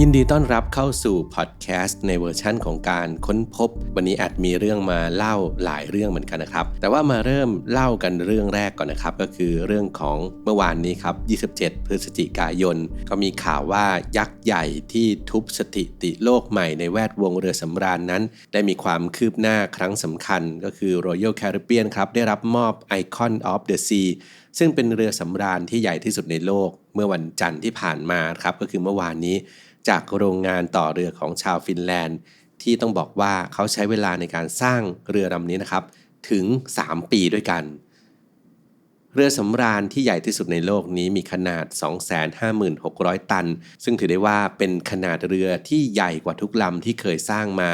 ยินดีต้อนรับเข้าสู่พอดแคสต์ในเวอร์ชั่นของการค้นพบ วันนี้อาจมีเรื่องมาเล่าหลายเรื่องเหมือนกันนะครับ แต่ว่ามาเริ่มเล่ากันเรื่องแรกก่อนนะครับ ก็คือเรื่องของเมื่อวานนี้ครับ 27 พฤศจิกายน ก็มีข่าวว่ายักษ์ใหญ่ที่ทุบสถิติโลกใหม่ในแวดวงเรือสำราญนั้น ได้มีความคืบหน้าครั้งสำคัญ ก็คือ Royal Caribbean ครับได้รับมอบ Icon of the Sea ซึ่งเป็นเรือสำราญที่ใหญ่ที่สุดในโลก เมื่อวันจันทร์ที่ผ่านมาครับก็คือเมื่อวานนี้ จากโรงงานต่อเรือของชาวฟินแลนด์ ที่ต้องบอกว่าเขาใช้เวลาในการสร้างเรือลำนี้นะครับ ถึง 3 ปีด้วยกัน เรือสำราญที่ใหญ่ที่สุดในโลกนี้มีขนาด 256,000 ตัน ซึ่งถือได้ว่าเป็นขนาดเรือที่ใหญ่กว่าทุกลำที่เคยสร้างมา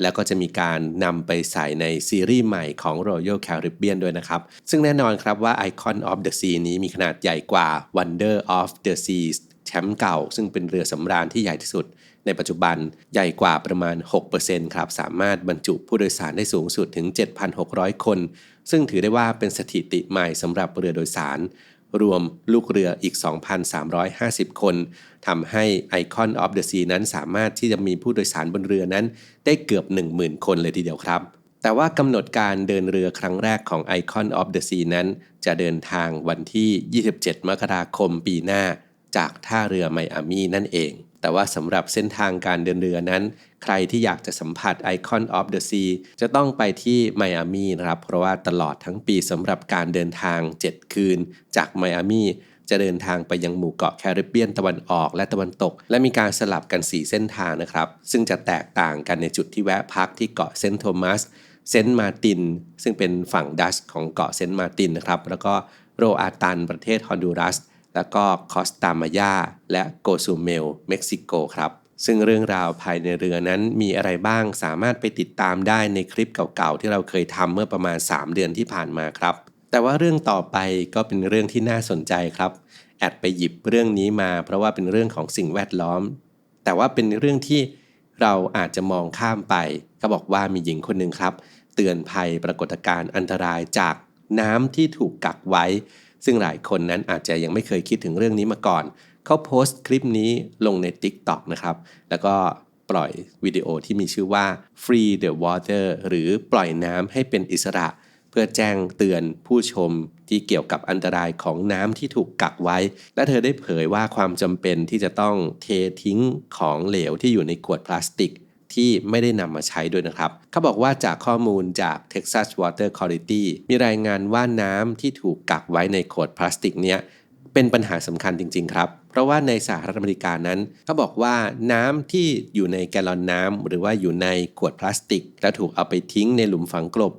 แล้วก็จะมีการนำไปใส่ในซีรีส์ใหม่ของ Royal Caribbean ด้วยนะครับ ซึ่งแน่นอนครับว่า Icon of the Sea นี้มีขนาดใหญ่กว่า Wonder of the Seas แชมป์เก่า ซึ่งเป็นเรือสำราญที่ใหญ่ที่สุด ในปัจจุบันใหญ่กว่าประมาณ 6%ครับ สามารถบรรจุผู้โดยสารได้สูงสุดถึง 7,600 คน ซึ่งถือได้ว่าเป็นสถิติใหม่สำหรับเรือโดยสาร รวมลูกเรืออีก 2,350 คนทำให้ Icon of the Sea นั้นสามารถที่จะมีผู้โดยสารบนเรือนั้น ได้เกือบ 10,000 คนเลยทีเดียวครับแต่ว่ากำหนดการเดินเรือครั้งแรกของ Icon of the Sea นั้น จะเดินทางวันที่ 27 มกราคมปีหน้า จากท่าเรือไมอามีนั่นเอง แต่ว่าสำหรับเส้นทางการเดินเรือนั้น ใครที่อยากจะสัมผัส Icon of the Sea จะต้องไปที่ไมอามีนะครับ เพราะว่าตลอดทั้งปีสำหรับการเดินทาง 7 คืน จากไมอามีจะเดินทางไปยังหมู่เกาะแคริบเบียนตะวันออกและตะวันตก และมีการสลับกัน 4 เส้นทางนะครับ ซึ่งจะแตกต่างกันในจุดที่แวะพักที่เกาะเซนต์โทมัสเซนต์มาติน ซึ่งเป็นฝั่งดัชของเกาะเซนต์มาตินนะครับ แล้วก็โรอาตันประเทศฮอนดูรัส แล้วก็คอสตามายาและโกซูเมลเม็กซิโกครับ ซึ่งเรื่องราวภายในเรือนั้นมีอะไรบ้างสามารถไปติดตามได้ในคลิปเก่าๆ ที่เราเคยทำเมื่อประมาณ 3 เดือนที่ผ่านมาครับ แต่ว่าเรื่องต่อไปก็เป็นเรื่องที่น่าสนใจครับ แอดไปหยิบเรื่องนี้มา เพราะว่าเป็นเรื่องของสิ่งแวดล้อม แต่ว่าเป็นเรื่องที่เราอาจจะมองข้ามไปเขาบอกว่ามีหญิงคนหนึ่งครับ เตือนภัยปรากฏการณ์อันตรายจากน้ำที่ถูกกักไว้ ซึ่งหลายคนนั้นอาจจะยังไม่เคยคิดถึงเรื่องนี้มาก่อน เขาโพสต์คลิปนี้ลงใน TikTok นะครับ แล้วก็ปล่อยวิดีโอที่มีชื่อว่า Free the Water หรือปล่อยน้ำให้เป็นอิสระ เพื่อแจ้งเตือนผู้ชมที่เกี่ยวกับอันตรายของน้ำที่ถูกกักไว้ และเธอได้เผยว่าความจำเป็นที่จะต้องเททิ้งของเหลวที่อยู่ในขวดพลาสติก ที่ไม่ได้นำมาใช้ด้วยนะครับ เขาบอกว่าจากข้อมูลจาก Texas Water Quality มีรายงานว่าน้ำที่ถูกกักไว้ในขวดพลาสติกเนี้ยเป็นปัญหาสำคัญจริง ๆ ครับ เพราะว่าในสหรัฐอเมริกานั้นเขาบอกว่าน้ำที่อยู่ในแกลลอนน้ำหรือว่าอยู่ในขวดพลาสติก แล้วถูกเอาไปทิ้งในหลุมฝังกลบ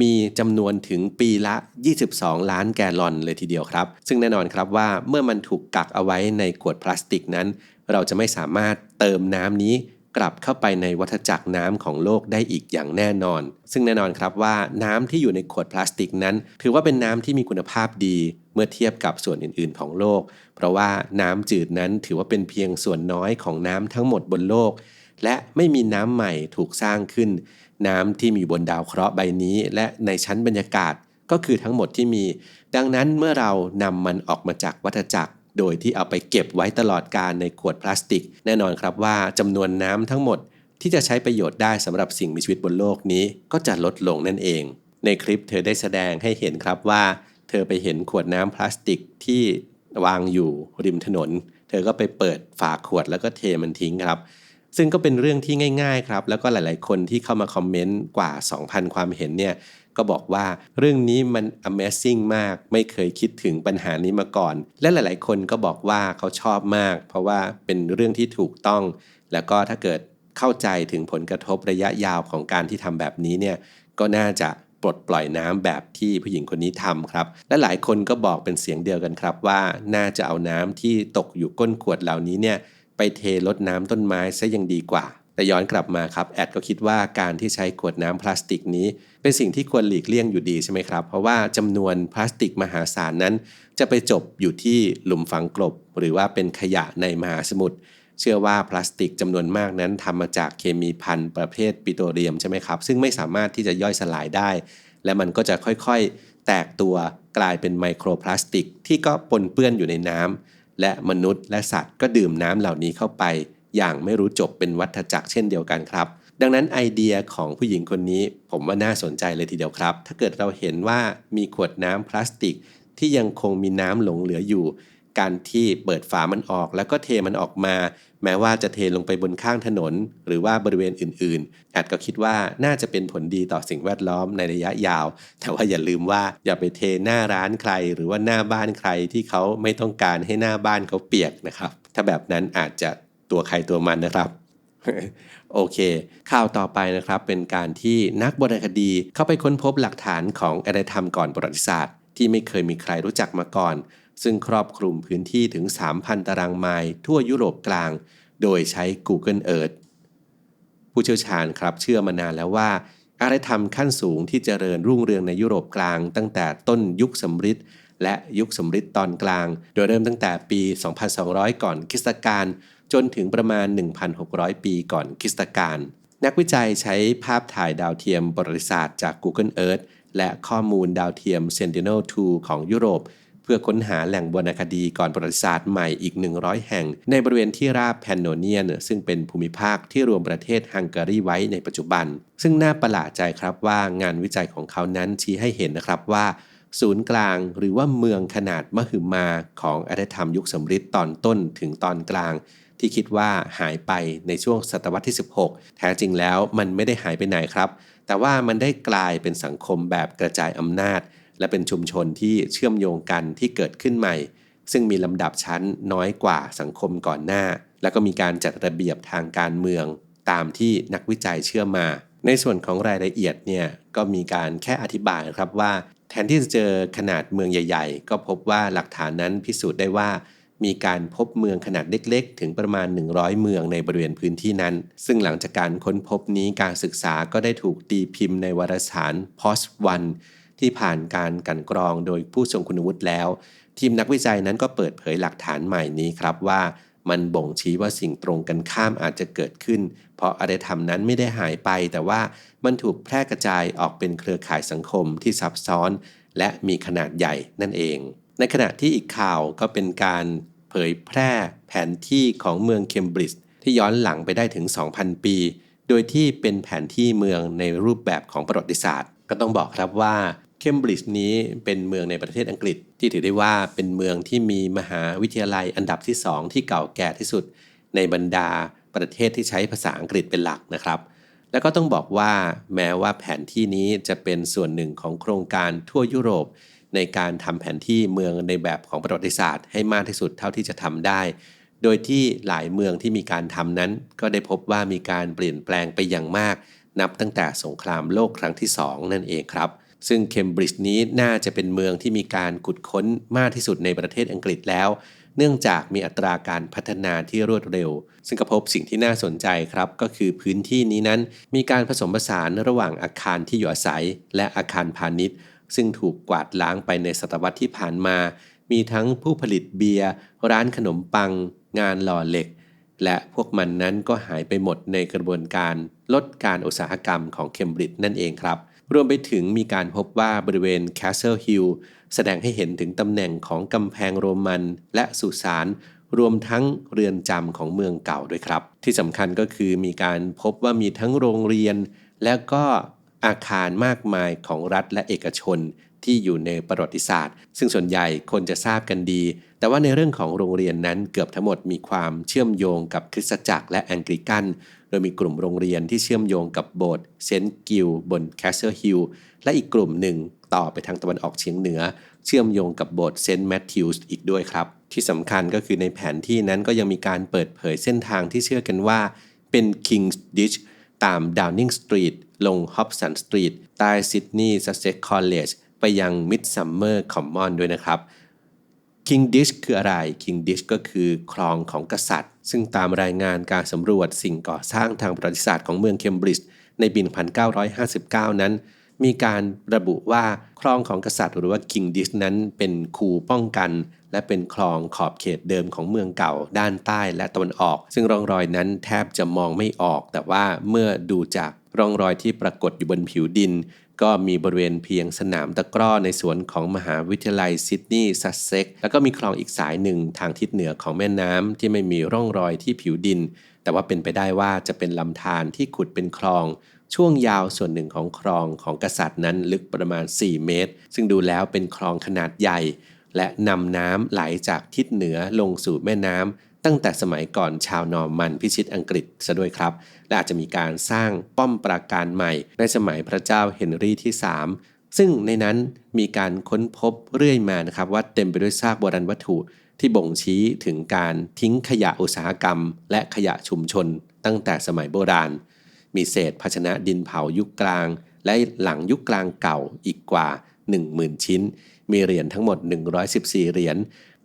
มีจำนวนถึงปีละ 22 ล้านแกลลอนเลยทีเดียวครับ ซึ่งแน่นอนครับว่าเมื่อมันถูกกักเอาไว้ในขวดพลาสติกนั้น เราจะไม่สามารถเติมน้ำนี้ กลับเข้าไปในวัฏจักรน้ำของโลกได้อีกอย่างแน่นอน ซึ่งแน่นอนครับว่าน้ำที่อยู่ในขวดพลาสติกนั้น ถือว่าเป็นน้ำที่มีคุณภาพดีเมื่อเทียบกับส่วนอื่น ๆ ของโลก เพราะว่าน้ำจืดนั้นถือว่าเป็นเพียงส่วนน้อยของน้ำทั้งหมดบนโลก และไม่มีน้ำใหม่ถูกสร้างขึ้น น้ำที่มีบนดาวเคราะห์ใบนี้ และในชั้นบรรยากาศก็คือทั้งหมดที่มี ดังนั้นเมื่อเรานำมันออกมาจากวัฏจักร โดยที่เอาไปเก็บไว้ตลอดการในขวดพลาสติก แน่นอนครับว่าจำนวนน้ำทั้งหมดที่จะใช้ประโยชน์ได้สำหรับสิ่งมีชีวิตบนโลกนี้ก็จะลดลงนั่นเอง ในคลิปเธอได้แสดงให้เห็นครับว่า เธอไปเห็นขวดน้ำพลาสติกที่วางอยู่ริมถนน เธอก็ไปเปิดฝาขวดแล้วก็เทมันทิ้งครับ ซึ่งก็เป็นเรื่องที่ง่าย ๆ ครับ แล้วก็หลาย ๆ คนที่เข้ามาคอมเมนต์กว่า 2,000 ความเห็นเนี่ย ก็บอกว่า เรื่องนี้มัน Amazing มาก ไม่เคยคิดถึงปัญหานี้มาก่อน และหลาย ๆ คนก็บอกว่าเขาชอบมาก เพราะว่าเป็นเรื่องที่ถูกต้อง แล้วก็ถ้าเกิดเข้าใจถึงผลกระทบระยะยาวของการที่ทำแบบนี้เนี่ยก็น่าจะปลดปล่อยน้ำแบบที่ผู้หญิงคนนี้ทำครับ และหลายคนก็บอกเป็นเสียงเดียวกันครับว่าน่าจะเอาน้ำที่ตกอยู่ก้นขวดเหล่านี้เนี่ยไปเทลดน้ำต้นไม้ซะยังดีกว่า แต่ย้อนกลับมาครับแอดก็คิดว่าการที่ใช้ขวดน้ำพลาสติกนี้ เป็นสิ่งที่ควรหลีกเลี่ยงอยู่ดีใช่ไหมครับ เพราะว่าจำนวนพลาสติกมหาศาลนั้น จะไปจบอยู่ที่หลุมฝังกลบ หรือว่าเป็นขยะในมหาสมุทรเชื่อว่าพลาสติกจำนวนมากนั้นทำมาจากเคมีพันประเภทปิโตรเลียมใช่ไหมครับ ซึ่งไม่สามารถที่จะย่อยสลายได้ และมันก็จะค่อยๆ แตกตัวกลายเป็นไมโครพลาสติก ที่ก็ปนเปื้อนอยู่ในน้ำและมนุษย์และสัตว์ก็ดื่มน้ำเหล่านี้เข้าไป อย่างไม่รู้จบเป็นวัฏจักรเช่นเดียวกันครับ ดังนั้นไอเดียของผู้หญิงคนนี้ ผมว่าน่าสนใจเลยทีเดียวครับ ถ้าเกิดเราเห็นว่ามีขวดน้ำพลาสติก ที่ยังคงมีน้ำหลงเหลืออยู่ การที่เปิดฝามันออก แล้วก็เทมันออกมา แม้ว่าจะเทลงไปบนข้างถนน หรือว่าบริเวณอื่นๆแอดก็คิดว่าน่าจะเป็นผลดีต่อสิ่งแวดล้อมในระยะยาว แต่ว่าอย่าลืมว่าอย่าไปเทหน้าร้านใคร หรือว่าหน้าบ้านใครที่เขาไม่ต้องการให้หน้าบ้านเขาเปียกนะครับ ถ้าแบบนั้นอาจจะ ตัวใครตัวมันนะครับโอเค ข่าวต่อไปนะครับ เป็นการที่นักโบราณคดีเข้าไปค้นพบหลักฐานของอารยธรรมก่อนประวัติศาสตร์ ที่ไม่เคยมีใครรู้จักมาก่อน ซึ่งครอบคลุมพื้นที่ถึง 3,000 ตารางไมล์ทั่วยุโรปกลาง โดยใช้ Google Earth ผู้เชี่ยวชาญครับเชื่อมานานแล้วว่า อารยธรรมขั้นสูงที่เจริญรุ่งเรืองในยุโรปกลาง ตั้งแต่ต้นยุคสมฤทธิ์และยุคสมฤทธิ์ตอนกลาง โดยเริ่มตั้งแต่ปี 2,200 ก่อนคริสตกาล จนถึงประมาณ 1,600 ปีก่อนคริสตกาลนักวิจัยใช้ภาพถ่ายดาวเทียมประวัติศาสตร์จาก Google Earth และข้อมูลดาวเทียม Sentinel-2 ของยุโรป เพื่อค้นหาแหล่งวรรณคดีก่อนประวัติศาสตร์ใหม่อีก 100 แห่ง ในบริเวณที่ราบแพนโนเนียน ซึ่งเป็นภูมิภาคที่รวมประเทศฮังการีไว้ในปัจจุบัน ซึ่งน่าประหลาดใจครับว่างานวิจัยของเขานั้นชี้ให้เห็นนะครับว่า ศูนย์กลางหรือว่าเมืองขนาดมหึมาของอารยธรรมยุคสมฤทธิ์ตอนต้นถึงตอนกลาง ที่คิดว่าหายไปในช่วงศตวรรษที่ 16 แท้จริงแล้วมันไม่ได้หายไปไหนครับ แต่ว่ามันได้กลายเป็นสังคมแบบกระจายอำนาจ และเป็นชุมชนที่เชื่อมโยงกันที่เกิดขึ้นใหม่ ซึ่งมีลำดับชั้นน้อยกว่าสังคมก่อนหน้า แล้วก็มีการจัดระเบียบทางการเมือง ตามที่นักวิจัยเชื่อมา ในส่วนของรายละเอียดเนี่ยก็มีการแค่อธิบายครับว่า แทนที่จะเจอขนาดเมืองใหญ่ ๆ ก็พบว่าหลักฐานนั้นพิสูจน์ได้ว่า มีการพบเมืองขนาดเล็กๆ ถึงประมาณ 100 เมืองในบริเวณพื้นที่นั้น ซึ่งหลังจากการค้นพบนี้การศึกษาก็ได้ถูกตีพิมพ์ในวารสาร POS 1ที่ผ่านการกันกรองโดยผู้ทรงคุณวุฒิแล้ว ทีมนักวิจัยนั้นก็เปิดเผยหลักฐานใหม่นี้ครับว่ามันบ่งชี้ว่าสิ่งตรงกันข้ามอาจจะเกิดขึ้น เพราะอารยธรรมนั้นไม่ได้หายไป แต่ว่ามันถูกแพร่กระจายออกเป็นเครือข่ายสังคมที่ซับซ้อน และมีขนาดใหญ่นั่นเอง ในขณะที่อีกข่าวก็เป็นการเผยแพร่แผนที่ของเมืองเคมบริดจ์ที่ย้อนหลังไปได้ถึง 2,000 ปี โดยที่เป็นแผนที่เมืองในรูปแบบของประวัติศาสตร์ ก็ต้องบอกครับว่าเคมบริดจ์นี้เป็นเมืองในประเทศอังกฤษ ที่ถือได้ว่าเป็นเมืองที่มีมหาวิทยาลัยอันดับที่ 2 ที่เก่าแก่ที่สุด ในบรรดาประเทศที่ใช้ภาษาอังกฤษเป็นหลักนะครับ แล้วก็ต้องบอกว่าแม้ว่าแผนที่นี้จะเป็นส่วนหนึ่งของโครงการทั่วยุโรป ในการทำแผนที่เมืองในแบบของประวัติศาสตร์ ให้มากที่สุดเท่าที่จะทำได้ โดยที่หลายเมืองที่มีการทำนั้น ก็ได้พบว่ามีการเปลี่ยนแปลงไปอย่างมาก นับตั้งแต่สงครามโลกครั้งที่ 2 นั่นเองครับ ซึ่งเคมบริดจ์นี้น่าจะเป็นเมืองที่มีการขุดค้นมากที่สุดในประเทศอังกฤษแล้วเนื่องจากมีอัตราการพัฒนาที่รวดเร็ว ซึ่งก็พบสิ่งที่น่าสนใจครับ ก็คือพื้นที่นี้นั้น มีการผสมผสานระหว่างอาคารที่อยู่อาศัย และอาคารพาณิชย์ ซึ่งถูกกวาดล้างไปในศตวรรษที่ผ่านมา มีทั้งผู้ผลิตเบียร์ ร้านขนมปัง งานหล่อเหล็ก และพวกมันนั้นก็หายไปหมดในกระบวนการลดการอุตสาหกรรมของเคมบริดจ์นั่นเองครับ รวมไปถึงมีการพบว่าบริเวณ Castle Hill แสดงให้เห็นถึงตำแหน่งของกำแพงโรมันและสุสานรวมทั้งเรือนจำของเมืองเก่าด้วยครับ ที่สำคัญก็คือมีการพบว่ามีทั้งโรงเรียน และก็ อาคารมากมายของรัฐและเอกชนที่อยู่ในประวัติศาสตร์ ซึ่งส่วนใหญ่คนจะทราบกันดี แต่ว่าในเรื่องของโรงเรียนนั้นเกือบทั้งหมดมีความเชื่อมโยงกับคริสตจักรและแองกิกัน โดยมีกลุ่มโรงเรียนที่เชื่อมโยงกับโบสถ์เซนต์กิลบนแคสเซิลฮิลและอีกกลุ่มหนึ่งต่อไปทางตะวันออกเฉียงเหนือ เชื่อมโยงกับโบสถ์เซนต์แมทธิวส์อีกด้วยครับ ที่สำคัญก็คือในแผนที่นั้นก็ยังมีการเปิดเผยเส้นทางที่เชื่อกันว่าเป็น King's Ditch ตาม Downing Street ลง Hobson Street ใต้ซิดนีย์ Sussex College ไปยัง Midsummer Common ด้วยนะครับ King Dish คืออะไร King Dish ก็คือคลองของกษัตริย์ ซึ่งตามรายงานการสำรวจสิ่งก่อสร้างทางประวัติศาสตร์ของเมืองเคมบริดจ์ในปี1959 นั้น มีการระบุว่าคลองของกษัตริย์หรือว่า King Dish นั้นเป็นคูป้องกัน และเป็นคลองขอบเขตเดิมของเมืองเก่า ด้านใต้และตะวันออก ซึ่งร่องรอยนั้นแทบจะมองไม่ออก แต่ว่าเมื่อดูจากร่องรอยที่ปรากฏอยู่บนผิวดิน ก็มีบริเวณเพียงสนามตะกร้อในสวนของมหาวิทยาลัยซิดนีย์ซัสเซ็กแล้วก็มีคลองอีกสายหนึ่งทางทิศเหนือของแม่น้ำที่ไม่มีร่องรอยที่ผิวดิน แต่ว่าเป็นไปได้ว่าจะเป็นลำธารที่ขุดเป็นคลอง ช่วงยาวส่วนหนึ่งของคลองของกษัตริย์นั้นลึกประมาณ 4 เมตร ซึ่งดูแล้วเป็นคลองขนาดใหญ่ และนำน้ำไหลจากทิศเหนือลงสู่แม่น้ำ ตั้งแต่สมัยก่อนชาวนอร์มันพิชิตอังกฤษซะด้วยครับ และอาจจะมีการสร้างป้อมปราการใหม่ ในสมัยพระเจ้าเฮนรี่ที่ 3 ซึ่งในนั้นมีการค้นพบเรื่อยมานะครับว่าเต็มไปด้วยซากโบราณวัตถุที่บ่งชี้ถึงการทิ้งขยะอุตสาหกรรม และขยะชุมชน ตั้งแต่สมัยโบราณ มีเศษภาชนะดินเผายุคกลาง และหลังยุคกลางเก่าอีกกว่า 10,000 ชิ้น มีเหรียญทั้งหมด 114 เหรียญ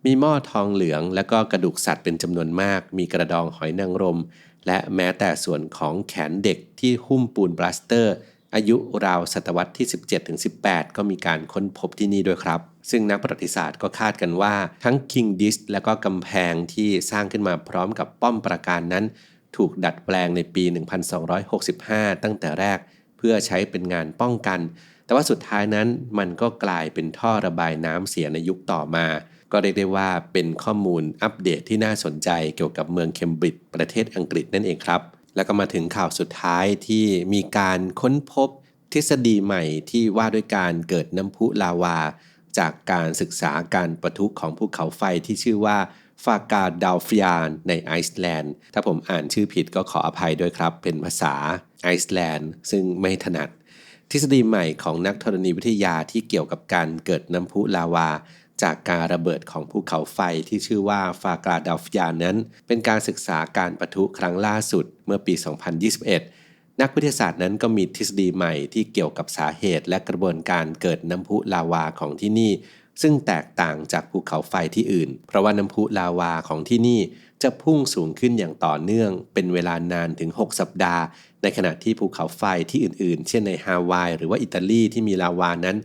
มีหม้อทองเหลือง และก็กระดูกสัตว์เป็นจำนวนมาก มีกระดองหอยนางรม และแม้แต่ส่วนของแขนเด็กที่หุ้มปูนปลาสเตอร์ อายุราวศตวรรษที่ 17-18 ก็มีการค้นพบที่นี่ด้วยครับ ซึ่งนักประวัติศาสตร์ก็คาดกันว่า ทั้ง King Dis และก็กำแพงที่สร้างขึ้นมาพร้อมกับป้อมปราการนั้น ถูกดัดแปลงในปี 1265 ตั้งแต่แรก เพื่อใช้เป็นงานป้องกัน แต่ว่าสุดท้ายนั้นมันก็กลายเป็นท่อระบายน้ำเสียในยุคต่อมา ก็เรียกได้ว่าเป็นข้อมูลอัปเดตที่น่าสนใจเกี่ยวกับเมืองเคมบริดจ์ประเทศอังกฤษนั่นเองครับ แล้วก็มาถึงข่าวสุดท้ายที่มีการค้นพบทฤษฎีใหม่ที่ว่าด้วยการเกิดน้ำพุลาวา จากการศึกษาการประทุของภูเขาไฟที่ชื่อว่าฟากาดาวฟยานในไอซ์แลนด์ ถ้าผมอ่านชื่อผิดก็ขออภัยด้วยครับ เป็นภาษาไอซ์แลนด์ ซึ่งไม่ถนัด ทฤษฎีใหม่ของนักธรณีวิทยาที่เกี่ยวกับการเกิดน้ำพุลาวา จากการระเบิดของภูเขาไฟที่ชื่อว่าฟากาดาฟยานนั้น เป็นการศึกษาการปะทุครั้งล่าสุดเมื่อปี 2021 นักวิทยาศาสตร์นั้นก็มีทฤษฎีใหม่ที่เกี่ยวกับสาเหตุและกระบวนการเกิดน้ำพุลาวาของที่นี่ ซึ่งแตกต่างจากภูเขาไฟที่อื่น เพราะว่าน้ำพุลาวาของที่นี่จะพุ่งสูงขึ้นอย่างต่อเนื่อง เป็นเวลานานถึง 6 สัปดาห์ ในขณะที่ภูเขาไฟที่อื่นๆ เช่นในฮาวายหรือว่าอิตาลีที่มีลาวานั้น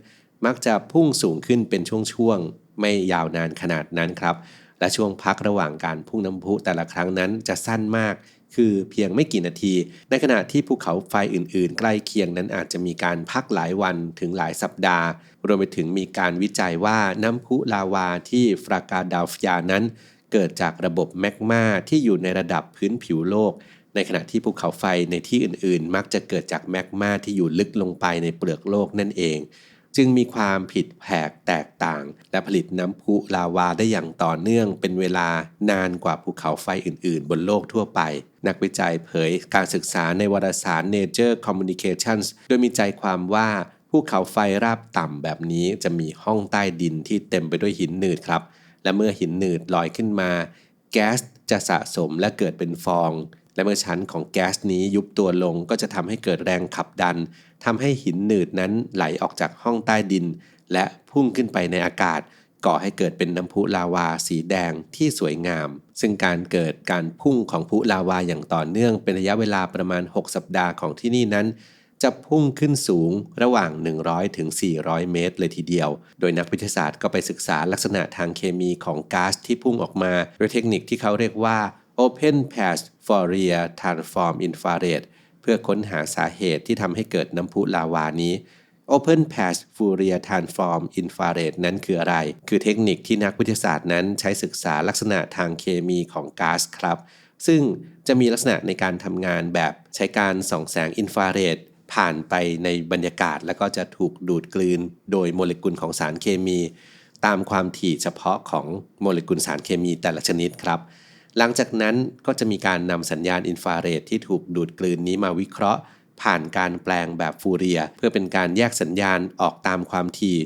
มักจะพุ่งสูงขึ้นเป็นช่วงๆ ไม่ยาวนานขนาดนั้นครับ และช่วงพักระหว่างการพุ่งน้ำพุแต่ละครั้งนั้นจะสั้นมาก คือเพียงไม่กี่นาที ในขณะที่ภูเขาไฟอื่นๆ ใกล้เคียงนั้นอาจจะมีการพักหลายวันถึงหลายสัปดาห์ รวมไปถึงมีการวิจัยว่าน้ำพุลาวาที่ฟรากาดาฟยานั้น เกิดจากระบบแมกมาที่อยู่ในระดับพื้นผิวโลกในขณะที่ภูเขาไฟในที่อื่นๆ มักจะเกิดจากแมกมาที่อยู่ลึกลงไปในเปลือกโลกนั่นเอง จึงมีความผิดแผกแตกต่าง และผลิตน้ำพุลาวาได้อย่างต่อเนื่องเป็นเวลานานกว่าภูเขาไฟอื่นๆ บนโลกทั่วไป นักวิจัยเผยการศึกษาในวารสาร Nature Communications โดยมีใจความว่าภูเขาไฟราบต่ำแบบนี้จะมีห้องใต้ดินที่เต็มไปด้วยหินหนืดครับ และเมื่อหินหนืดลอยขึ้นมา แก๊สจะสะสมและเกิดเป็นฟอง และเมื่อชั้นของแก๊สนี้ยุบตัวลงก็จะทำให้เกิดแรงขับดัน ทำให้หินหนืดนั้นไหลออกจากห้องใต้ดิน และพุ่งขึ้นไปในอากาศ ก่อให้เกิดเป็นน้ำพุลาวาสีแดงที่สวยงาม ซึ่งการเกิดการพุ่งของพุลาวาอย่างต่อเนื่องเป็นระยะเวลาประมาณ 6 สัปดาห์ของที่นี่นั้น จะพุ่งขึ้นสูงระหว่าง 100ถึง400 เมตร เลยทีเดียว โดยนักวิทยาศาสตร์ก็ไปศึกษาลักษณะทางเคมีของก๊าซที่พุ่งออกมาโดยเทคนิคที่เขาเรียกว่า Open Path Fourier Transform Infrared เพื่อค้นหาสาเหตุที่ทำให้เกิดน้ำพุลาวานี้ Open Path Fourier Transform Infrared นั้นคืออะไร คือเทคนิคที่นักวิทยาศาสตร์นั้นใช้ศึกษาลักษณะทางเคมีของก๊าซครับ ซึ่งจะมีลักษณะในการทำงานแบบใช้การส่องแสงอินฟราเรดผ่านไปในบรรยากาศ แล้วก็จะถูกดูดกลืน โดยโมเลกุลของสารเคมี ตามความถี่เฉพาะของโมเลกุลสารเคมีแต่ละชนิดครับ หลังจากนั้นก็จะมีการนำสัญญาณอินฟราเรดที่ถูกดูดกลืนนี้มาวิเคราะห์ ผ่านการแปลงแบบฟูเรีย เพื่อเป็นการแยกสัญญาณออกตามความถี่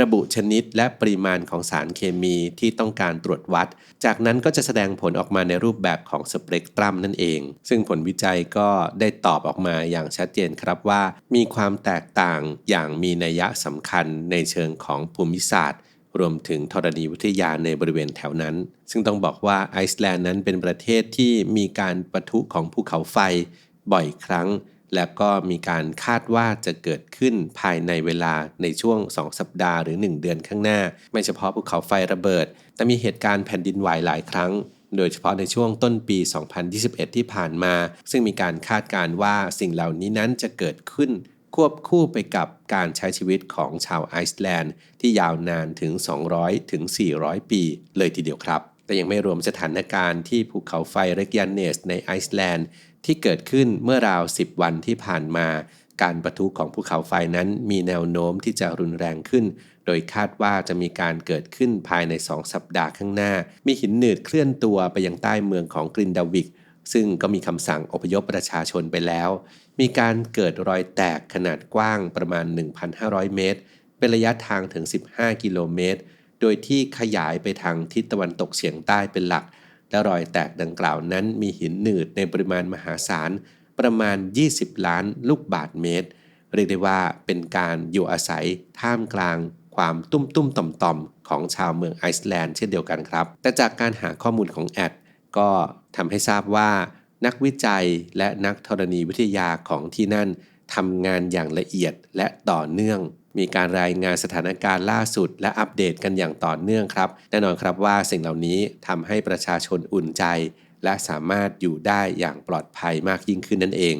ระบุชนิดและปริมาณของสารเคมีที่ต้องการตรวจวัด จากนั้นก็จะแสดงผลออกมาในรูปแบบของสเปกตรัมนั่นเอง ซึ่งผลวิจัยก็ได้ตอบออกมาอย่างชัดเจนครับว่า มีความแตกต่างอย่างมีนัยสำคัญในเชิงของภูมิศาสตร์ รวมถึงธรณีวิทยาในบริเวณแถวนั้น ซึ่งต้องบอกว่าไอซ์แลนด์นั้นเป็นประเทศที่มีการปะทุของภูเขาไฟบ่อยครั้ง และก็มีการคาดว่าจะเกิดขึ้นภายในเวลาในช่วง 2 สัปดาห์หรือ 1 เดือนข้างหน้า ไม่เฉพาะภูเขาไฟระเบิด แต่มีเหตุการณ์แผ่นดินไหวหลายครั้ง โดยเฉพาะในช่วงต้นปี 2021 ที่ผ่านมา ซึ่งมีการคาดการณ์ว่าสิ่งเหล่านี้นั้นจะเกิดขึ้น ควบคู่ไปกับการใช้ชีวิตของชาวไอซ์แลนด์ ที่ยาวนานถึง 200 ถึง 400 ปี เลยทีเดียวครับ แต่ยังไม่รวมสถานการณ์ที่ภูเขาไฟเรกยันเนสในไอซ์แลนด์ ที่เกิดขึ้นเมื่อราว 10 วันที่ผ่านมา การประทุของภูเขาไฟนั้นมีแนวโน้มที่จะรุนแรงขึ้น โดยคาดว่าจะมีการเกิดขึ้นภายใน 2 สัปดาห์ข้างหน้า มีหินหนืดเคลื่อนตัวไปยังใต้เมืองของกรินดาวิกซึ่งก็มีคำสั่งอพยพประชาชนไปแล้ว มีการเกิดรอยแตกขนาดกว้างประมาณ 1,500 เมตร เป็นระยะทางถึง 15 กิโลเมตร โดยที่ขยายไปทางทิศตะวันตกเฉียงใต้เป็นหลัก และรอยแตกดังกล่าวนั้นมีหินหนืดในปริมาณมหาศาล ประมาณ 20 ล้านลูกบาทเมตร เรียกได้ว่าเป็นการอยู่อาศัยท่ามกลางความตุ้มตุ้มต่อมต่อมของชาวเมืองไอซ์แลนด์เช่นเดียวกันครับ แต่จากการหาข้อมูลของแอดก็ทำให้ทราบว่า นักวิจัยและนักธรณีวิทยาของที่นั่นทำงานอย่างละเอียดและต่อเนื่อง มีการรายงานสถานการณ์ล่าสุด และอัปเดตกันอย่างต่อเนื่องครับ แน่นอนครับว่าสิ่งเหล่านี้ทำให้ประชาชนอุ่นใจ และสามารถอยู่ได้อย่างปลอดภัยมากยิ่งขึ้นนั่นเอง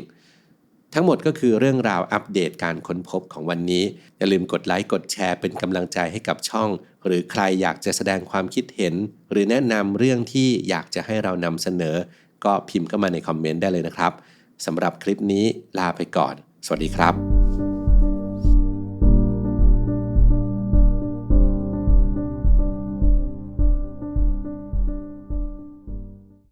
ทั้งหมดก็คือเรื่องราวอัปเดตการค้นพบของวันนี้ อย่าลืมกดไลค์กดแชร์เป็นกำลังใจให้กับช่อง หรือใครอยากจะแสดงความคิดเห็น หรือแนะนำเรื่องที่อยากจะให้เรานำเสนอ ก็พิมพ์เข้ามาในคอมเมนต์ได้เลยนะครับสำหรับคลิปนี้ลาไปก่อน สวัสดีครับ